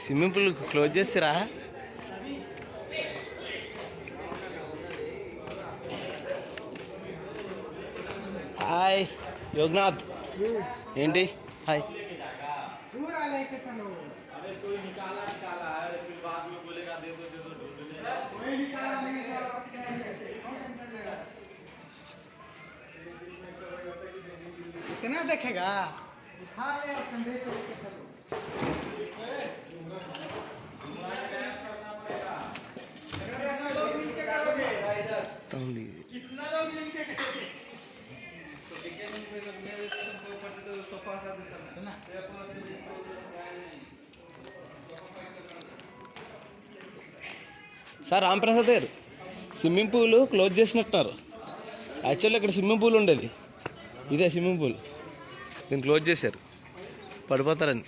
Swimming pool close हाय योगनाथ एंटी हाय निकाला निकाला है फिर बाद में बोलेगा दे दो दे दो ढूँढने कोई निकाला नहीं है कितना देखेगा उठा ले और कंधे पे लेके चलो ఉంది सुना sir Ramprasad garu swimming pool close చేసినట్టున్నారు యాక్చువల్లీ ఇక్కడ స్విమ్మింగ్ పూల్ ఉండేది ఇదే స్విమ్మింగ్ పూల్. దీన్ని క్లోజ్ చేశారు. పడిపోతారని.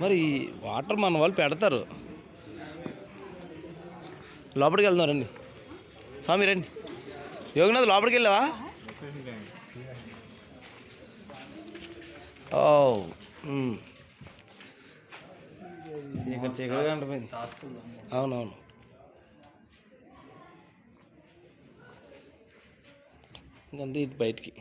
మరి వాటర్ మన వాళ్ళు పెడతారు. లోపలికి వెళ్దాం రండి. స్వామి రండి. యోగనాథ్ లోపలికి వెళ్ళావా? ఓ. చీకటి అవునవును. गंदी बैठ की।